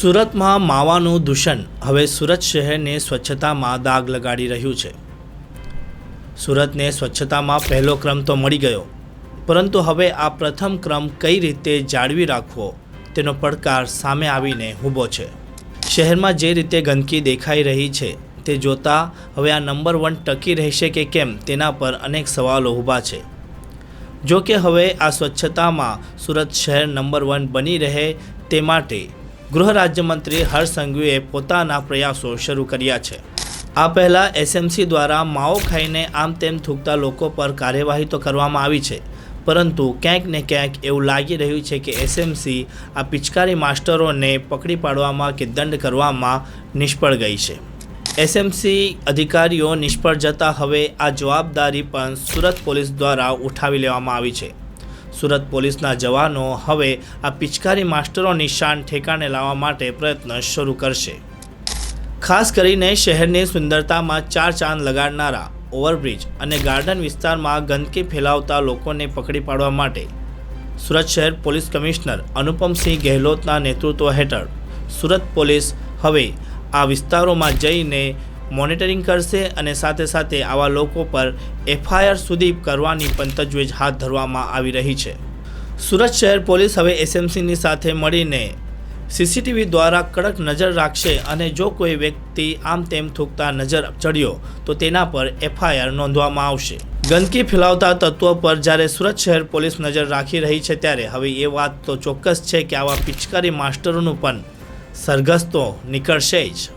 સુરતમાં માવાનું દૂષણ. હવે સુરત શહેરને સ્વચ્છતામાં દાગ લગાડી રહ્યું છે. સુરતને સ્વચ્છતામાં પહેલો ક્રમ તો મળી ગયો. પરંતુ હવે આ પ્રથમ ક્રમ કઈ રીતે જાળવી રાખવો તેનો પડકાર સામે આવીને ઊભો છે. શહેરમાં જે રીતે ગંદકી દેખાઈ રહી છે તે જોતાં હવે આ નંબર વન ટકી રહેશે કે કેમ તેના પર અનેક સવાલો ઊભા છે. જો કે હવે આ સ્વચ્છતામાં સુરત શહેર નંબર વન બની રહે તે માટે ગૃહ રાજ્યમંત્રી હર્ષ સંઘવીએ પોતાના પ્રયાસો શરૂ કર્યા છે. આ પહેલાં એસએમસી દ્વારા માવો ખાઈને આમ તેમ થૂકતા લોકો પર કાર્યવાહી તો કરવામાં આવી છે, પરંતુ ક્યાંક ને ક્યાંક એવું લાગી રહ્યું છે કે એસએમસી આ પિચકારી માસ્ટરોને પકડી પાડવામાં કે દંડ કરવામાં નિષ્ફળ ગઈ છે. એસએમસી અધિકારીઓ નિષ્ફળ જતા હવે આ જવાબદારી પણ સુરત પોલીસ દ્વારા ઉઠાવી લેવામાં આવી છે. સુરત પોલીસના જવાનો હવે આ પિચકારી માસ્ટરોની શાન ઠેકાણે લાવવા માટે પ્રયત્ન શરૂ કરશે. ખાસ કરીને શહેરની સુંદરતામાં ચાર ચાંદ લગાડનારા, ઓવરબ્રિજ અને ગાર્ડન વિસ્તારમાં ગંદકી ફેલાવતા લોકોને પકડી પાડવા માટે સુરત શહેર પોલીસ કમિશનર અનુપમસિંહ ગેહલોતના નેતૃત્વ હેઠળ સુરત પોલીસ હવે આ વિસ્તારોમાં જઈને મોનિટરિંગ કરશે અને સાથે સાથે આવા લોકો પર એફઆઈઆર સુધી કરવાની પણ તજવીજ હાથ ધરવામાં આવી રહી છે. સુરત શહેર પોલીસ હવે એસએમસીની સાથે મળીને સીસીટીવી દ્વારા કડક નજર રાખશે અને જો કોઈ વ્યક્તિ આમ તેમ થૂકતા નજર ચડ્યો, તો તેના પર એફઆઈઆર નોંધવામાં આવશે. ગંદકી ફેલાવતા તત્વો પર જ્યારે સુરત શહેર પોલીસ નજર રાખી રહી છે ત્યારે હવે એ વાત તો ચોક્કસ છે કે આવા પિચકારી માસ્ટરોનું પણ સરઘસ તો નીકળશે જ.